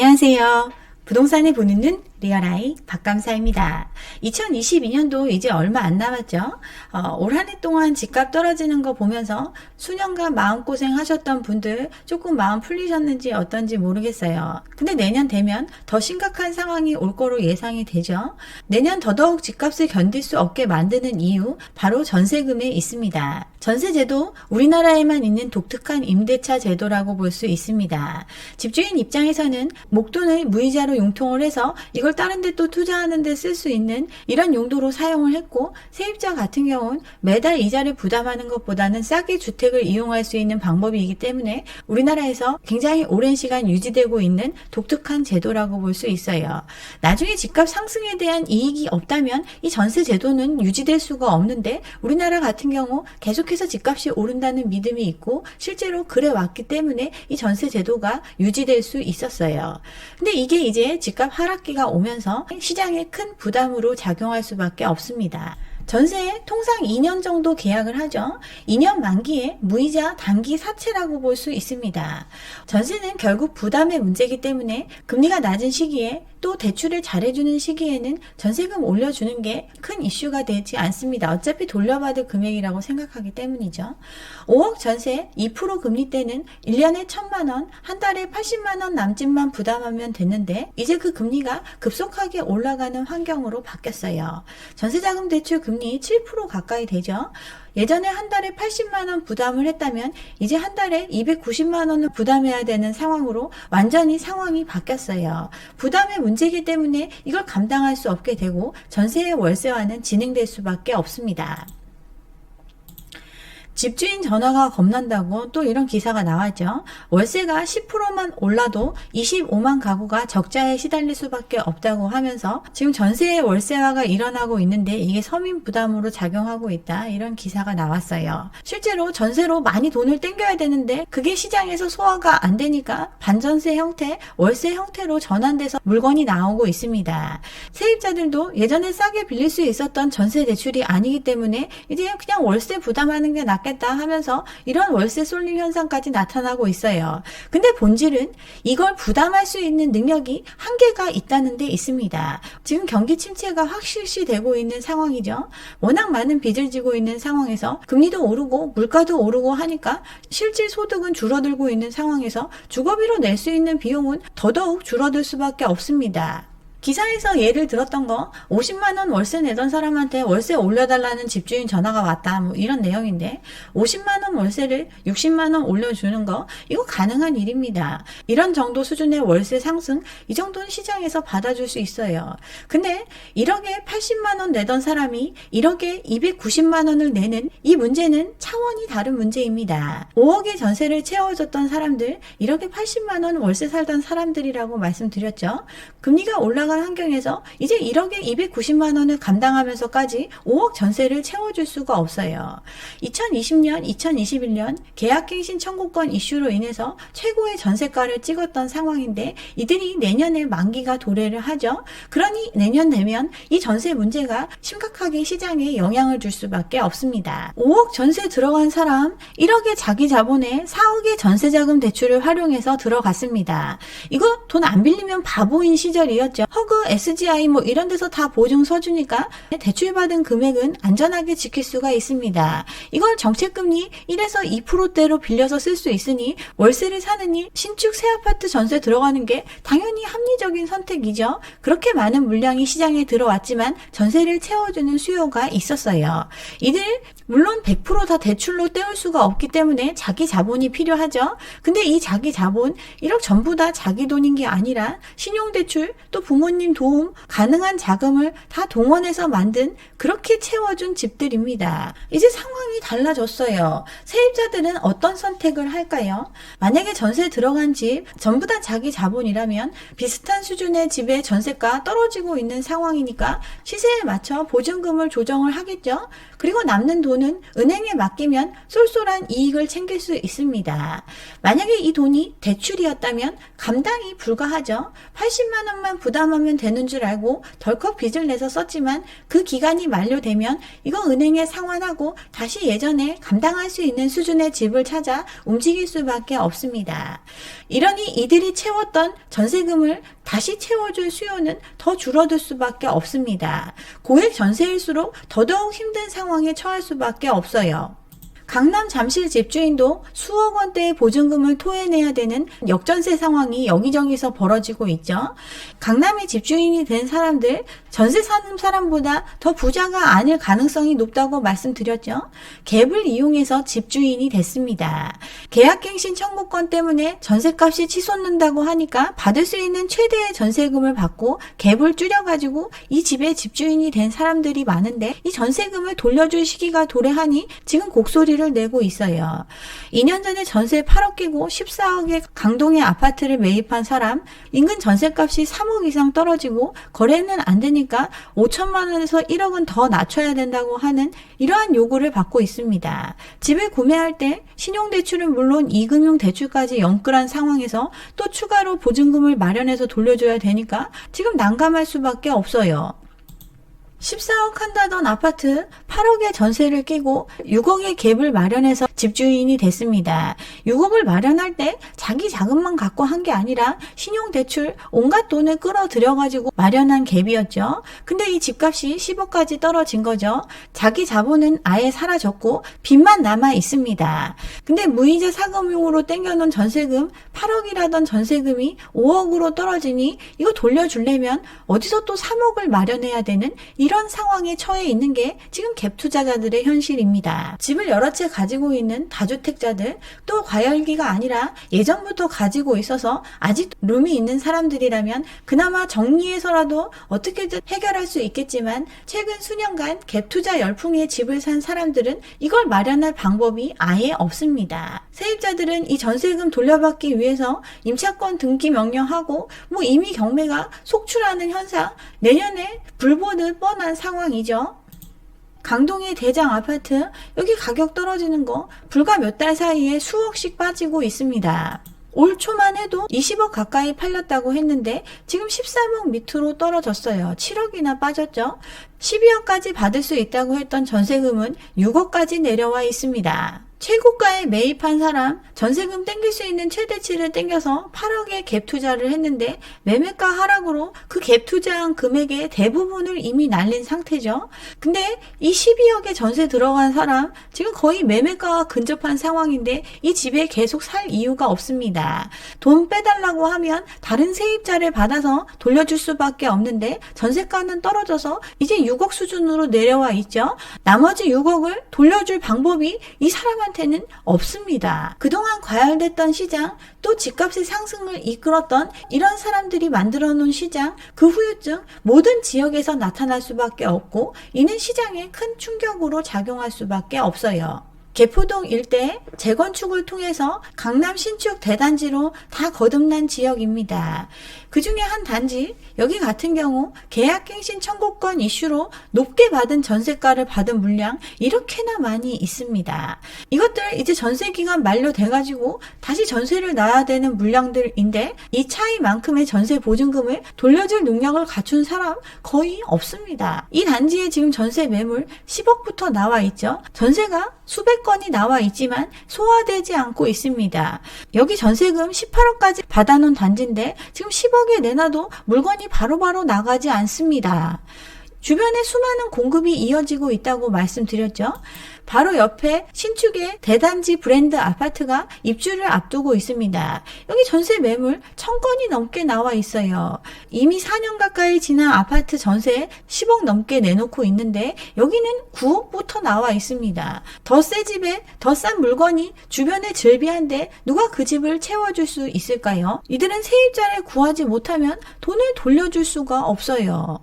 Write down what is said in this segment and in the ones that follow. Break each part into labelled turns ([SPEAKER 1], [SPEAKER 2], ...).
[SPEAKER 1] 안녕하세요. 부동산에 보는 눈 리얼아이 박감사입니다. 2022년도 이제 얼마 안 남았죠? 어, 올한 해 동안 집값 떨어지는 거 보면서 수년간 마음고생 하셨던 분들 조금 마음 풀리셨는지 어떤지 모르겠어요. 근데 내년 되면 더 심각한 상황이 올 거로 예상이 되죠? 내년 더더욱 집값을 견딜 수 없게 만드는 이유 바로 전세금에 있습니다. 전세제도 우리나라에만 있는 독특한 임대차 제도라고 볼 수 있습니다. 집주인 입장에서는 목돈을 무이자로 융통을 해서 이걸 다른 데 또 투자하는 데 쓸 수 있는 이런 용도로 사용을 했고 세입자 같은 경우는 매달 이자를 부담하는 것보다는 싸게 주택을 이용할 수 있는 방법이기 때문에 우리나라에서 굉장히 오랜 시간 유지되고 있는 독특한 제도라고 볼 수 있어요. 나중에 집값 상승에 대한 이익이 없다면 이 전세 제도는 유지될 수가 없는데 우리나라 같은 경우 계속해서 집값이 오른다는 믿음이 있고 실제로 그래 왔기 때문에 이 전세 제도가 유지될 수 있었어요. 근데 이게 이제 집값 하락기가 오면서 시장에 큰 부담으로 작용할 수밖에 없습니다. 전세에 통상 2년 정도 계약을 하죠. 2년 만기에 무이자 단기 사채라고 볼 수 있습니다. 전세는 결국 부담의 문제이기 때문에 금리가 낮은 시기에 또 대출을 잘해주는 시기에는 전세금 올려주는 게 큰 이슈가 되지 않습니다. 어차피 돌려받을 금액이라고 생각하기 때문이죠. 5억 전세 2% 금리 때는 1년에 1천만 원, 한 달에 80만 원 남짓만 부담하면 됐는데 이제 그 금리가 급속하게 올라가는 환경으로 바뀌었어요. 전세자금 대출 금리 7% 가까이 되죠. 예전에 한 달에 80만 원 부담을 했다면 이제 한 달에 290만 원을 부담해야 되는 상황으로 완전히 상황이 바뀌었어요. 부담의 문제이기 때문에 이걸 감당할 수 없게 되고 전세의 월세화는 진행될 수밖에 없습니다. 집주인 전화가 겁난다고 또 이런 기사가 나왔죠. 월세가 10%만 올라도 25만 가구가 적자에 시달릴 수밖에 없다고 하면서 지금 전세의 월세화가 일어나고 있는데 이게 서민 부담으로 작용하고 있다. 이런 기사가 나왔어요. 실제로 전세로 많이 돈을 땡겨야 되는데 그게 시장에서 소화가 안 되니까 반전세 형태, 월세 형태로 전환돼서 물건이 나오고 있습니다. 세입자들도 예전에 싸게 빌릴 수 있었던 전세 대출이 아니기 때문에 이제 그냥 월세 부담하는 게 낫겠다. 겠다 하면서 이런 월세 쏠림 현상까지 나타나고 있어요. 근데 본질은 이걸 부담할 수 있는 능력이 한계가 있다는 데 있습니다. 지금 경기 침체가 확실시 되고 있는 상황이죠. 워낙 많은 빚을 지고 있는 상황에서 금리도 오르고 물가도 오르고 하니까 실질 소득은 줄어들고 있는 상황에서 주거비로 낼 수 있는 비용은 더더욱 줄어들 수밖에 없습니다. 기사에서 예를 들었던 거 50만 원 월세 내던 사람한테 월세 올려달라는 집주인 전화가 왔다 뭐 이런 내용인데 50만 원 월세를 60만 원 올려주는 거 이거 가능한 일입니다. 이런 정도 수준의 월세 상승 이 정도는 시장에서 받아줄 수 있어요. 근데 1억에 80만 원 내던 사람이 1억에 290만 원을 내는 이 문제는 차원이 다른 문제입니다. 5억의 전세를 채워줬던 사람들 1억에 80만 원 월세 살던 사람들이라고 말씀드렸죠. 금리가 올라 올라간 환경에서 이제 1억에 290만 원을 감당하면서까지 5억 전세를 채워줄 수가 없어요. 2020년, 2021년 계약갱신 청구권 이슈로 인해서 최고의 전세가를 찍었던 상황인데 이들이 내년에 만기가 도래를 하죠. 그러니 내년 되면 이 전세 문제가 심각하게 시장에 영향을 줄 수밖에 없습니다. 5억 전세 들어간 사람 1억의 자기 자본에 4억의 전세자금 대출을 활용해서 들어갔습니다. 이거 돈 안 빌리면 바보인 시절이었죠. 허그, SGI 뭐 이런 데서 다 보증 서주니까 대출받은 금액은 안전하게 지킬 수가 있습니다. 이걸 정책금리 1에서 2%대로 빌려서 쓸 수 있으니 월세를 사느니 신축 새 아파트 전세 들어가는 게 당연히 합리적인 선택이죠. 그렇게 많은 물량이 시장에 들어왔지만 전세를 채워주는 수요가 있었어요. 이들 물론 100%다 대출로 때울 수가 없기 때문에 자기 자본이 필요하죠. 근데 이 자기 자본 1억 전부 다 자기 돈인 게 아니라 신용대출 또 부모 님 도움 가능한 자금을 다 동원해서 만든 그렇게 채워준 집들입니다. 이제 상황이 달라졌어요. 세입자들은 어떤 선택을 할까요? 만약에 전세 들어간 집 전부 다 자기 자본이라면 비슷한 수준의 집의 전세가 떨어지고 있는 상황이니까 시세에 맞춰 보증금을 조정을 하겠죠. 그리고 남는 돈 돈은 은행에 맡기면 쏠쏠한 이익을 챙길 수 있습니다. 만약에 이 돈이 대출이었다면 감당이 불가하죠. 80만 원만 부담하면 돌려가면 되는 줄 알고 덜컥 빚을 내서 썼지만 그 기간이 만료되면 이거 은행에 상환하고 다시 예전에 감당할 수 있는 수준의 집을 찾아 움직일 수밖에 없습니다. 이러니 이들이 채웠던 전세금을 다시 채워줄 수요는 더 줄어들 수밖에 없습니다. 고액 전세일수록 더더욱 힘든 상황에 처할 수밖에 없어요. 강남 잠실 집주인도 수억 원대의 보증금을 토해내야 되는 역전세 상황이 여기저기서 벌어지고 있죠. 강남의 집주인이 된 사람들, 전세 사는 사람보다 더 부자가 아닐 가능성이 높다고 말씀드렸죠. 갭을 이용해서 집주인이 됐습니다. 계약갱신 청구권 때문에 전세값이 치솟는다고 하니까 받을 수 있는 최대의 전세금을 받고 갭을 줄여가지고 이 집의 집주인이 된 사람들이 많은데 이 전세금을 돌려줄 시기가 도래하니 지금 곡소리를 내고 있어요. 2년 전에 전세 8억 끼고 14억의 강동의 아파트를 매입한 사람 인근 전세값이 3억 이상 떨어지고 거래는 안 되니까 5천만 원에서 1억은 더 낮춰야 된다고 하는 이러한 요구를 받고 있습니다. 집을 구매할 때 신용대출은 물론 이금융 대출까지 연끌한 상황에서 또 추가로 보증금을 마련해서 돌려줘야 되니까 지금 난감할 수밖에 없어요. 14억 한다던 아파트 8억의 전세를 끼고 6억의 갭을 마련해서 집주인이 됐습니다. 6억을 마련할 때 자기 자금만 갖고 한 게 아니라 신용대출 온갖 돈을 끌어들여가지고 마련한 갭이었죠. 근데 이 집값이 10억까지 떨어진 거죠. 자기 자본은 아예 사라졌고 빚만 남아 있습니다. 근데 무이자 사금융으로 땡겨놓은 전세금 8억이라던 전세금이 5억으로 떨어지니 이거 돌려주려면 어디서 또 3억을 마련해야 되는 이런 상황에 처해 있는 게 지금 갭 투자자들의 현실입니다. 집을 여러 채 가지고 있는 다주택자들 또 과열기가 아니라 예전부터 가지고 있어서 아직 룸이 있는 사람들이라면 그나마 정리해서라도 어떻게든 해결할 수 있겠지만 최근 수년간 갭 투자 열풍에 집을 산 사람들은 이걸 마련할 방법이 아예 없습니다. 세입자들은 이 전세금 돌려받기 위해서 임차권 등기 명령하고 뭐 이미 경매가 속출하는 현상 내년에 불보듯 뻔한 상황이죠. 강동의 대장 아파트 여기 가격 떨어지는 거 불과 몇 달 사이에 수억씩 빠지고 있습니다. 올 초만 해도 20억 가까이 팔렸다고 했는데 지금 13억 밑으로 떨어졌어요. 7억이나 빠졌죠. 12억까지 받을 수 있다고 했던 전세금은 6억까지 내려와 있습니다. 최고가에 매입한 사람 전세금 땡길 수 있는 최대치를 땡겨서 8억에 갭 투자를 했는데 매매가 하락으로 그 갭 투자한 금액의 대부분을 이미 날린 상태죠. 근데 이 12억에 전세 들어간 사람 지금 거의 매매가와 근접한 상황인데 이 집에 계속 살 이유가 없습니다. 돈 빼달라고 하면 다른 세입자를 받아서 돌려줄 수밖에 없는데 전세가는 떨어져서 이제 6억 수준으로 내려와 있죠. 나머지 6억을 돌려줄 방법이 이 사람한테 한테는 없습니다. 그동안 과열됐던 시장, 또 집값의 상승을 이끌었던 이런 사람들이 만들어 놓은 시장, 그 후유증 모든 지역에서 나타날 수밖에 없고 이는 시장에 큰 충격으로 작용할 수밖에 없어요. 개포동 일대 재건축을 통해서 강남 신축 대단지로 다 거듭난 지역입니다. 그 중에 한 단지, 여기 같은 경우 계약갱신 청구권 이슈로 높게 받은 전세가를 받은 물량 이렇게나 많이 있습니다. 이것들 이제 전세 기간 만료돼가지고 다시 전세를 놔야 되는 물량들인데 이 차이만큼의 전세 보증금을 돌려줄 능력을 갖춘 사람 거의 없습니다. 이 단지에 지금 전세 매물 10억부터 나와 있죠. 전세가 수백 건이 나와 있지만 소화되지 않고 있습니다. 여기 전세금 18억까지 받아놓은 단지인데 지금 10억에 내놔도 물건이 바로바로 바로 나가지 않습니다. 주변에 수많은 공급이 이어지고 있다고 말씀드렸죠. 바로 옆에 신축의 대단지 브랜드 아파트가 입주를 앞두고 있습니다. 여기 전세 매물 1000건이 넘게 나와 있어요. 이미 4년 가까이 지난 아파트 전세 10억 넘게 내놓고 있는데 여기는 9억부터 나와 있습니다. 더 새 집에 더 싼 물건이 주변에 즐비한데 누가 그 집을 채워줄 수 있을까요? 이들은 세입자를 구하지 못하면 돈을 돌려줄 수가 없어요.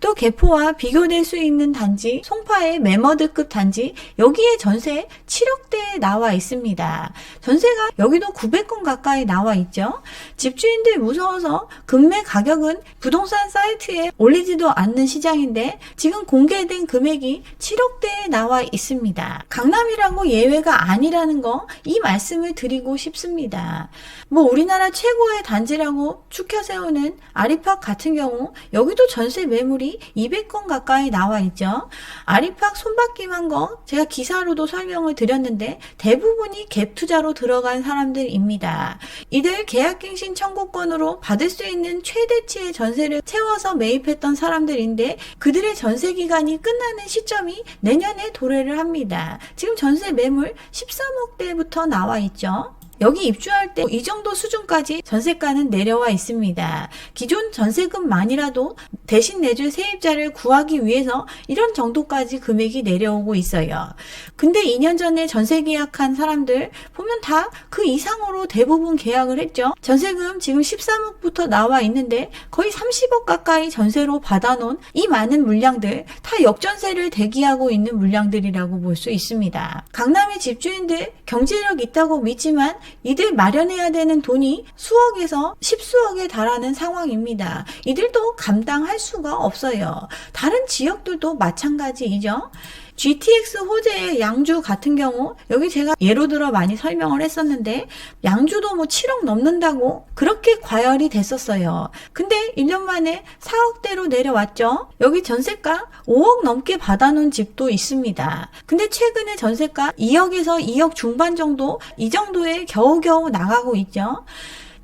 [SPEAKER 1] 또 개포와 비교될 수 있는 단지 송파의 매머드급 단지 여기에 전세 7억대에 나와 있습니다. 전세가 여기도 900건 가까이 나와 있죠. 집주인들 무서워서 금매 가격은 부동산 사이트에 올리지도 않는 시장인데 지금 공개된 금액이 7억대에 나와 있습니다. 강남이라고 예외가 아니라는 거 이 말씀을 드리고 싶습니다. 뭐 우리나라 최고의 단지라고 추켜 세우는 아리팍 같은 경우 여기도 전세 매물이 200건 가까이 나와 있죠. 아리팍 손바뀜 한 거 제가 기사로도 설명을 드렸는데 대부분이 갭 투자로 들어간 사람들입니다. 이들 계약갱신 청구권으로 받을 수 있는 최대치의 전세를 채워서 매입했던 사람들인데 그들의 전세 기간이 끝나는 시점이 내년에 도래를 합니다. 지금 전세 매물 13억대부터 나와 있죠. 여기 입주할 때 이 정도 수준까지 전세가는 내려와 있습니다. 기존 전세금만이라도 대신 내줄 세입자를 구하기 위해서 이런 정도까지 금액이 내려오고 있어요. 근데 2년 전에 전세 계약한 사람들 보면 다 그 이상으로 대부분 계약을 했죠. 전세금 지금 13억부터 나와 있는데 거의 30억 가까이 전세로 받아놓은 이 많은 물량들 다 역전세를 대기하고 있는 물량들이라고 볼 수 있습니다. 강남의 집주인들 경제력 있다고 믿지만 이들 마련해야 되는 돈이 수억에서 십수억에 달하는 상황입니다. 이들도 감당할 수가 없어요. 다른 지역들도 마찬가지이죠. GTX 호재의 양주 같은 경우 여기 제가 예로 들어 많이 설명을 했었는데 양주도 뭐 7억 넘는다고 그렇게 과열이 됐었어요. 근데 1년 만에 4억대로 내려왔죠. 여기 전세가 5억 넘게 받아놓은 집도 있습니다. 근데 최근에 전세가 2억에서 2억 중반 정도 이 정도에 겨우겨우 나가고 있죠.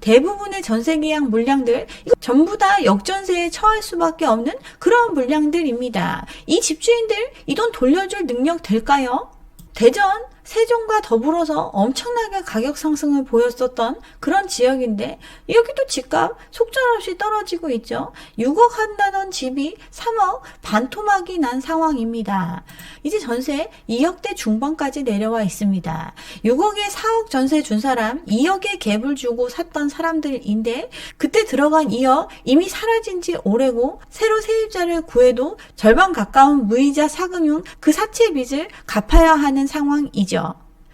[SPEAKER 1] 대부분의 전세 계약 물량들 전부 다 역전세에 처할 수밖에 없는 그런 물량들입니다. 이 집주인들 이 돈 돌려줄 능력 될까요? 대전 세종과 더불어서 엄청나게 가격 상승을 보였었던 그런 지역인데 여기도 집값 속절없이 떨어지고 있죠. 6억 한다던 집이 3억 반토막이 난 상황입니다. 이제 전세 2억대 중반까지 내려와 있습니다. 6억에 4억 전세 준 사람 2억에 갭을 주고 샀던 사람들인데 그때 들어간 2억 이미 사라진 지 오래고 새로 세입자를 구해도 절반 가까운 무이자 사금융 그 사채 빚을 갚아야 하는 상황이죠.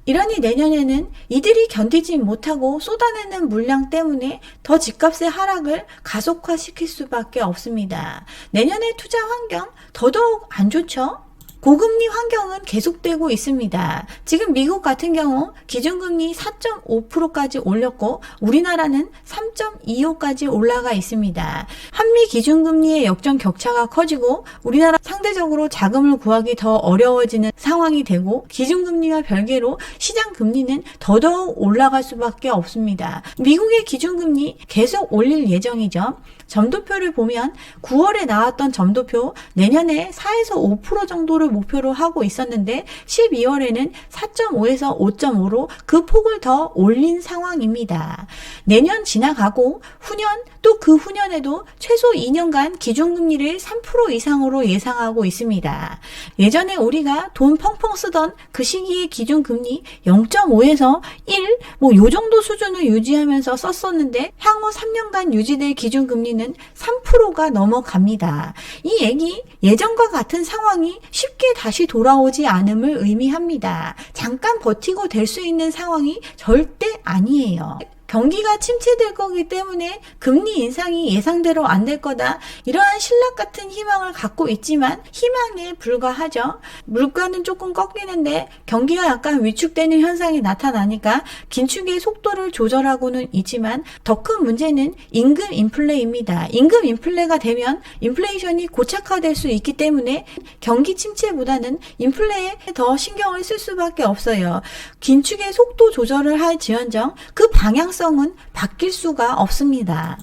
[SPEAKER 1] 이러니 내년에는 이들이 견디지 못하고 쏟아내는 물량 때문에 더 집값의 하락을 가속화시킬 수밖에 없습니다. 내년의 투자 환경 더더욱 안 좋죠? 고금리 환경은 계속되고 있습니다. 지금 미국 같은 경우 기준금리 4.5%까지 올렸고 우리나라는 3.25까지 올라가 있습니다. 한미 기준금리의 역전 격차가 커지고 우리나라 상대적으로 자금을 구하기 더 어려워지는 상황이 되고 기준금리와 별개로 시장 금리는 더더욱 올라갈 수밖에 없습니다. 미국의 기준금리 계속 올릴 예정이죠. 점도표를 보면 9월에 나왔던 점도표 내년에 4에서 5% 정도를 목표로 하고 있었는데 12월에는 4.5에서 5.5로 그 폭을 더 올린 상황입니다. 내년 지나가고 후년 또 그 후년에도 최소 2년간 기준금리를 3% 이상으로 예상하고 있습니다. 예전에 우리가 돈 펑펑 쓰던 그 시기의 기준금리 0.5에서 1, 뭐 요 정도 수준을 유지하면서 썼었는데 향후 3년간 유지될 기준금리는 3%가 넘어갑니다. 이 얘기 예전과 같은 상황이 쉽게 다시 돌아오지 않음을 의미합니다. 잠깐 버티고 될 수 있는 상황이 절대 아니에요. 경기가 침체될 거기 때문에 금리 인상이 예상대로 안 될 거다. 이러한 신락 같은 희망을 갖고 있지만 희망에 불과하죠. 물가는 조금 꺾이는데 경기가 약간 위축되는 현상이 나타나니까 긴축의 속도를 조절하고는 있지만 더 큰 문제는 임금 인플레입니다. 임금 인플레가 되면 인플레이션이 고착화될 수 있기 때문에 경기 침체보다는 인플레에 더 신경을 쓸 수밖에 없어요. 긴축의 속도 조절을 할 지연정 그 방향성 특성은 바뀔 수가 없습니다.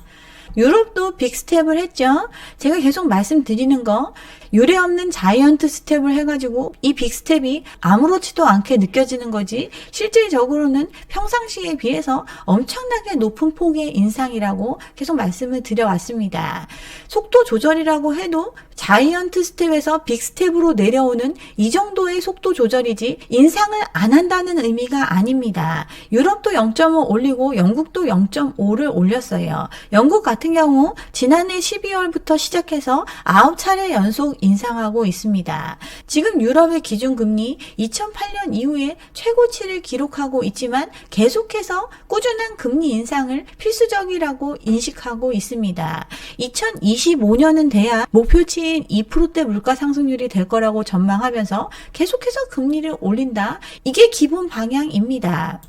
[SPEAKER 1] 유럽도 빅스텝을 했죠. 제가 계속 말씀드리는 거 유례 없는 자이언트 스텝을 해가지고 이 빅스텝이 아무렇지도 않게 느껴지는 거지 실질적으로는 평상시에 비해서 엄청나게 높은 폭의 인상이라고 계속 말씀을 드려왔습니다. 속도 조절이라고 해도 자이언트 스텝에서 빅스텝으로 내려오는 이 정도의 속도 조절이지 인상을 안 한다는 의미가 아닙니다. 유럽도 0.5 올리고 영국도 0.5를 올렸어요. 영국 같은 경우 지난해 12월부터 시작해서 9차례 연속 인상하고 있습니다. 지금 유럽의 기준금리 2008년 이후에 최고치를 기록하고 있지만 계속해서 꾸준한 금리 인상을 필수적이라고 인식하고 있습니다. 2025년은 돼야 목표치인 2%대 물가 상승률이 될 거라고 전망하면서 계속해서 금리를 올린다. 이게 기본 방향입니다.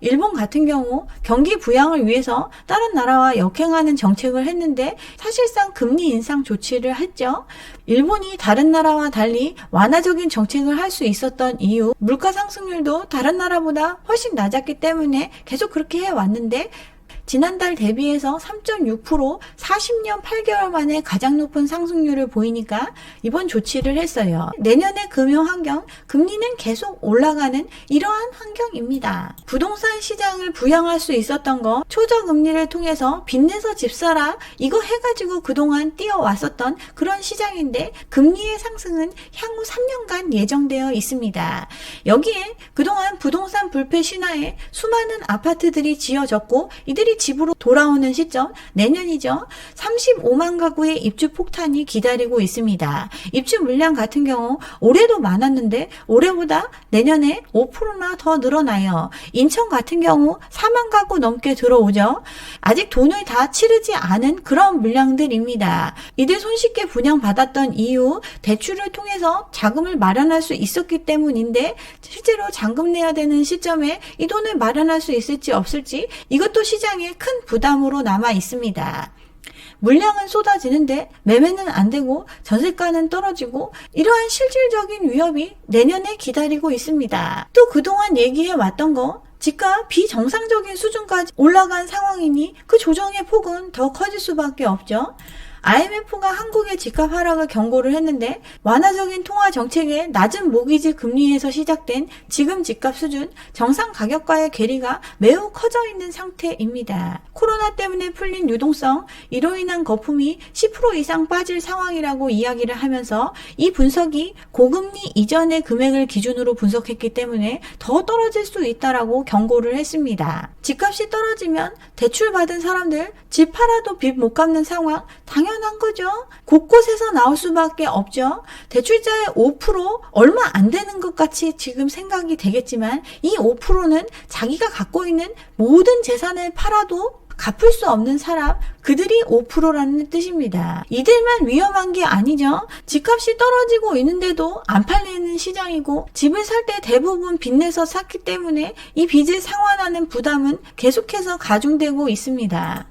[SPEAKER 1] 일본 같은 경우 경기 부양을 위해서 다른 나라와 역행하는 정책을 했는데 사실상 금리 인상 조치를 했죠. 일본이 다른 나라와 달리 완화적인 정책을 할 수 있었던 이유, 물가 상승률도 다른 나라보다 훨씬 낮았기 때문에 계속 그렇게 해왔는데 지난달 대비해서 3.6% 40년 8개월 만에 가장 높은 상승률을 보이니까 이번 조치를 했어요. 내년의 금융 환경, 금리는 계속 올라가는 이러한 환경입니다. 부동산 시장을 부양할 수 있었던 거 초저금리를 통해서 빚내서 집 사라 이거 해가지고 그동안 뛰어왔었던 그런 시장인데 금리의 상승은 향후 3년간 예정되어 있습니다. 여기에 그동안 부동산 불패 신화에 수많은 아파트들이 지어졌고 이들이 집으로 돌아오는 시점 내년이죠. 35만 가구의 입주 폭탄이 기다리고 있습니다. 입주 물량 같은 경우 올해도 많았는데 올해보다 내년에 5%나 더 늘어나요. 인천 같은 경우 4만 가구 넘게 들어오죠. 아직 돈을 다 치르지 않은 그런 물량들입니다. 이들 손쉽게 분양받았던 이유 대출을 통해서 자금을 마련할 수 있었기 때문인데 실제로 잔금 내야 되는 시점에 이 돈을 마련할 수 있을지 없을지 이것도 시장에 큰 부담으로 남아 있습니다. 물량은 쏟아지는데 매매는 안 되고 전세가는 떨어지고 이러한 실질적인 위협이 내년에 기다리고 있습니다. 또 그동안 얘기해 왔던 거 집값 비정상적인 수준까지 올라간 상황이니 그 조정의 폭은 더 커질 수밖에 없죠. IMF가 한국의 집값 하락을 경고를 했는데 완화적인 통화 정책의 낮은 모기지 금리에서 시작된 지금 집값 수준 정상 가격과의 괴리가 매우 커져 있는 상태입니다. 코로나 때문에 풀린 유동성 이로 인한 거품이 10% 이상 빠질 상황이라고 이야기를 하면서 이 분석이 고금리 이전의 금액을 기준으로 분석했기 때문에 더 떨어질 수 있다라고 경고를 했습니다. 집값이 떨어지면 대출 받은 사람들 집 팔아도 빚 못 갚는 상황 당연 한 거죠. 곳곳에서 나올 수밖에 없죠. 대출자의 5% 얼마 안 되는 것 같이 지금 생각이 되겠지만 이 5%는 자기가 갖고 있는 모든 재산을 팔아도 갚을 수 없는 사람, 그들이 5%라는 뜻입니다. 이들만 위험한 게 아니죠. 집값이 떨어지고 있는데도 안 팔리는 시장이고, 집을 살 때 대부분 빚내서 샀기 때문에 이 빚을 상환하는 부담은 계속해서 가중되고 있습니다.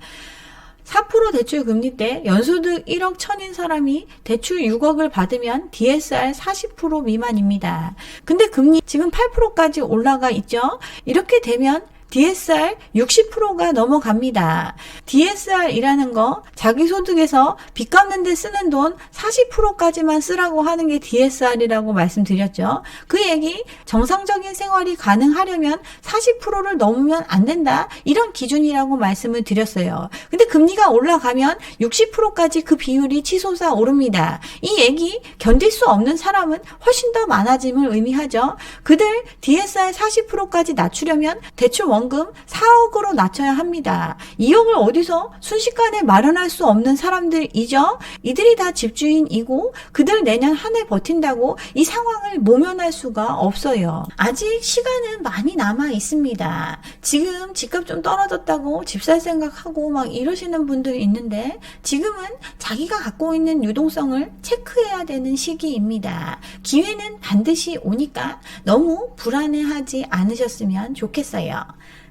[SPEAKER 1] 4% 대출 금리 때 연소득 1억 천인 사람이 대출 6억을 받으면 DSR 40% 미만입니다. 근데 금리 지금 8%까지 올라가 있죠? 이렇게 되면 DSR 60%가 넘어갑니다. DSR이라는 거 자기 소득에서 빚 갚는 데 쓰는 돈 40%까지만 쓰라고 하는 게 DSR이라고 말씀드렸죠. 그 얘기 정상적인 생활이 가능하려면 40%를 넘으면 안 된다. 이런 기준이라고 말씀을 드렸어요. 근데 금리가 올라가면 60%까지 그 비율이 치솟아 오릅니다. 이 얘기 견딜 수 없는 사람은 훨씬 더 많아짐을 의미하죠. 그들 DSR 40%까지 낮추려면 대출 원금 4억으로 낮춰야 합니다. 2억을 어디서 순식간에 마련할 수 없는 사람들이죠. 이들이 다 집주인이고 그들 내년 한 해 버틴다고 이 상황을 모면할 수가 없어요. 아직 시간은 많이 남아 있습니다. 지금 집값 좀 떨어졌다고 집 살 생각하고 막 이러시는 분들이 있는데 지금은 자기가 갖고 있는 유동성을 체크해야 되는 시기입니다. 기회는 반드시 오니까 너무 불안해하지 않으셨으면 좋겠어요.